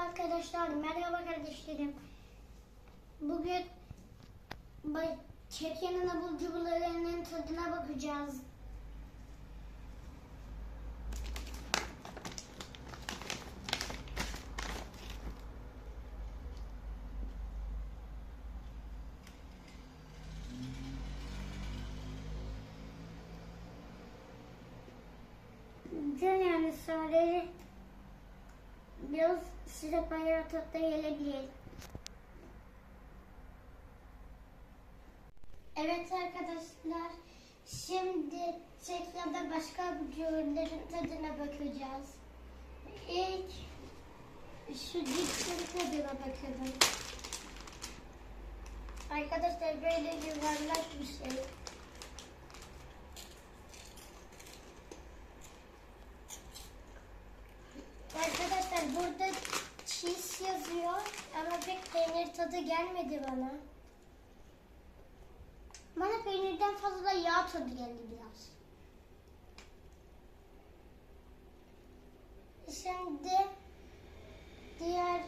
arkadaşlar, merhaba kardeşlerim. Bugün Çekya'nın abur cuburlarının tadına bakacağız. Yani sadece biraz size bayağı tatlı gelebilir. Evet arkadaşlar, şimdi Çekya'da başka ürünlerin tadına bakacağız. İlk şu cipsin tadına bakalım. Arkadaşlar böyle yuvarlak bir şey. Arkadaşlar burada cheese yazıyor ama pek peynir tadı gelmedi bana. Bana peynirden fazla yağ tadı geldi biraz. Şimdi diğer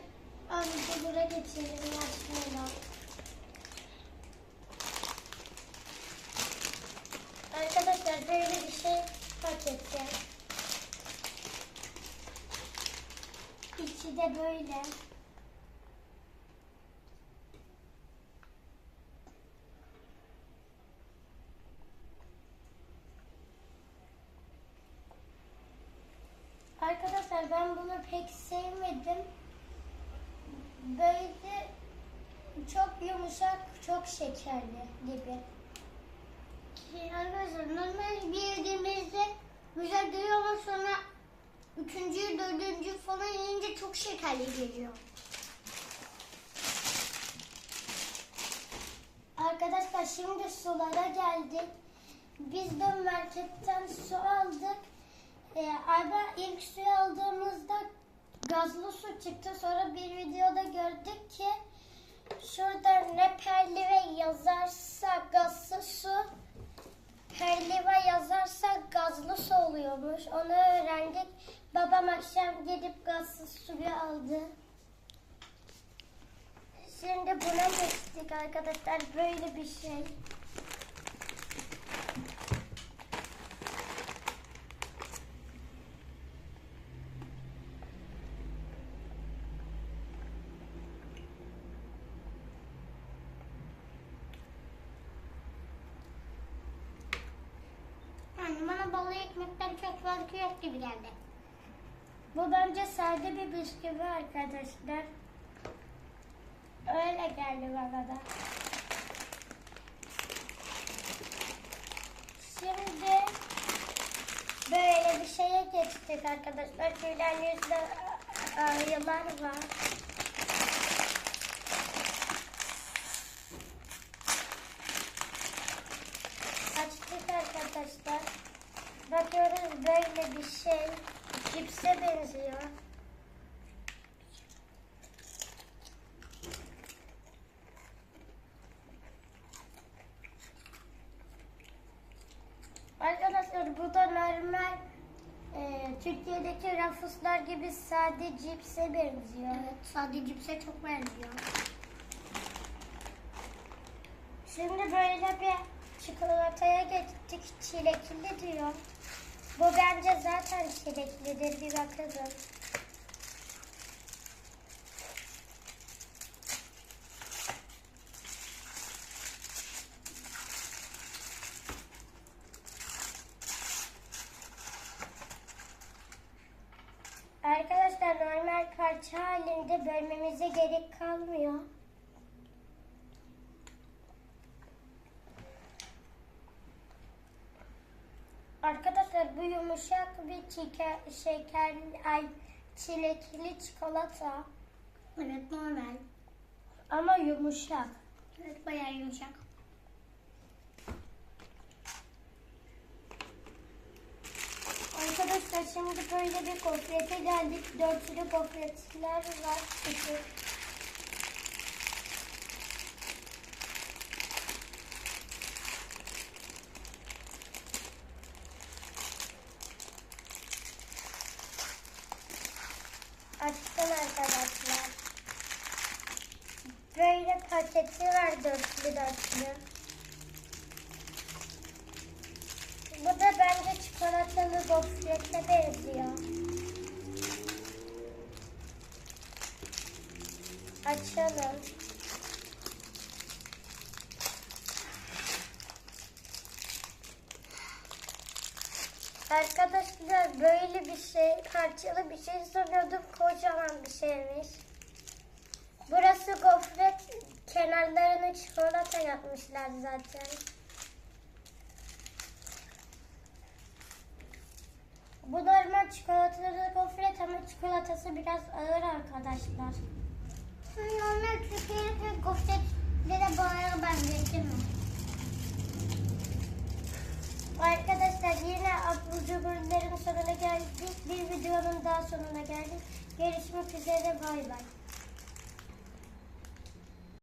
hamburger'a geçelim marshmallow. Arkadaşlar böyle bir şey paketi. İçi de böyle. Arkadaşlar ben bunu pek sevmedim. Böyle çok yumuşak, çok şekerli gibi. Arkadaşlar normal bir güzel geliyor ama sonra üçüncü, dördüncü falan yiyince çok şekerli geliyor. Arkadaşlar şimdi sulara geldik. Biz de marketten su aldık. Ee, Arda ilk suyu aldığımızda gazlı su çıktı. Sonra bir videoda Babam akşam gidip gazsız suyu aldı. Şimdi buna geçtik arkadaşlar. Böyle bir şey. Yani bana balı ekmekten çok farkı yok gibi geldi. Bu bence sade bir bisküvi arkadaşlar. Öyle geldi bana da. Şimdi böyle bir şeye geçtik arkadaşlar. Şöyle yüzde ayılar var. Açtık arkadaşlar. Bakıyoruz böyle bir şey. Cipse benziyor. Arkadaşlar bu da normal e, Türkiye'deki rafuslar gibi sade cipse benziyor. Evet sade cipse çok benziyor. Şimdi böyle bir çikolataya geçtik. Çilekli diyor. Bu bence zaten çileklidir. Bir bakalım. Arkadaşlar normal parça halinde bölmemize gerek kalmıyor. Arkadaşlar bu yumuşak bir çike, şeker, ay çilekli çikolata. Evet normal. Ama yumuşak. Evet bayağı yumuşak. Arkadaşlar şimdi böyle bir gofrete geldik. Dörtlü gofretler var. İki. Açtım arkadaşlar. Böyle paketi var dörtlü dörtlü. Bu da bence çikolatalı gofrete benziyor. Açalım. Arkadaşlar böyle bir şey, parçalı bir şey sanıyordum. Kocaman bir şeymiş. Burası gofret, kenarlarını çikolata yapmışlar zaten. Bu normal çikolatalı gofret ama çikolatası biraz ağır arkadaşlar. Normal Türkiye'lik ve gofretlere bayağı. Arkadaşlar abur cuburların sonuna geldik. Bir videonun daha sonuna geldik. Görüşmek üzere bay bay.